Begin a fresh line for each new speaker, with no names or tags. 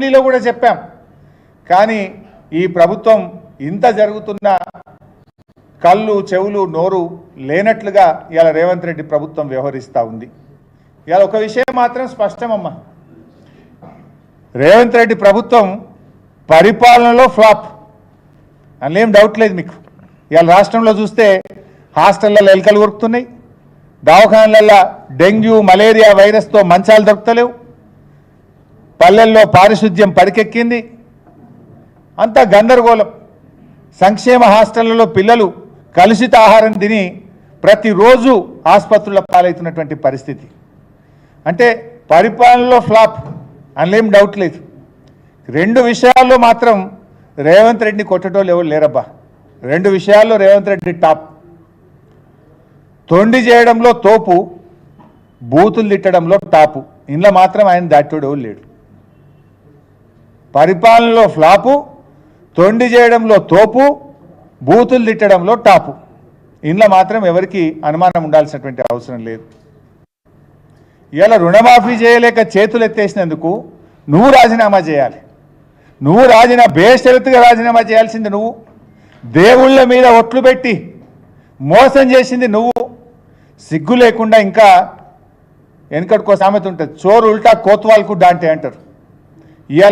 అసెంబ్లీలో కూడా చెప్పాం. కానీ ఈ ప్రభుత్వం ఇంత జరుగుతున్న కళ్ళు చెవులు నోరు లేనట్లుగా ఇవాళ రేవంత్ రెడ్డి ప్రభుత్వం వ్యవహరిస్తూ ఉంది. ఇవాళ ఒక విషయం మాత్రం స్పష్టమమ్మా. రేవంత్ రెడ్డి ప్రభుత్వం పరిపాలనలో ఫ్లాప్. అందులో ఏం డౌట్ లేదు మీకు. ఇవాళ రాష్ట్రంలో చూస్తే హాస్టళ్ళలో ఎలకలు ఉరుకుతున్నాయి దవాఖానలలో డెంగ్యూ మలేరియా వైరస్తో మంచాలు దొరుకుతలేవు పల్లెల్లో పారిశుద్ధ్యం పడికెక్కింది. అంతా గందరగోళం. సంక్షేమ హాస్టళ్ళలో పిల్లలు కలుషిత ఆహారం తిని ప్రతిరోజు ఆసుపత్రుల పాలవుతున్నటువంటి పరిస్థితి. అంటే పరిపాలనలో ఫ్లాప్ అనలేం డౌట్ లేదు. రెండు విషయాల్లో మాత్రం రేవంత్ రెడ్డిని కొట్టడం ఎవరు లేరబ్బా. రెండు విషయాల్లో రేవంత్ రెడ్డి టాప్. తొండి చేయడంలో తోపు బూతులు తిట్టడంలో టాపు. ఇంట్లో మాత్రం ఆయన దాటోడు లేడు. పరిపాలనలో ఫ్లాపు తొండి చేయడంలో తోపు బూతులు తిట్టడంలో టాపు. ఇంట్లో మాత్రం ఎవరికి అనుమానం ఉండాల్సినటువంటి అవసరం లేదు. ఇలా రుణమాఫీ చేయలేక చేతులు ఎత్తేసినందుకు నువ్వు రాజీనామా చేయాలి. నువ్వు రాజీనా బేషరతుగా రాజీనామా చేయాల్సింది నువ్వు. దేవుళ్ళ మీద ఒట్లు పెట్టి మోసం చేసింది నువ్వు. సిగ్గు లేకుండా ఇంకా వెనకటికో సామెత ఉంటుంది. చోరు ఉల్టా కోత్వాల్కు డాంటే అంటారు. ఇవాళ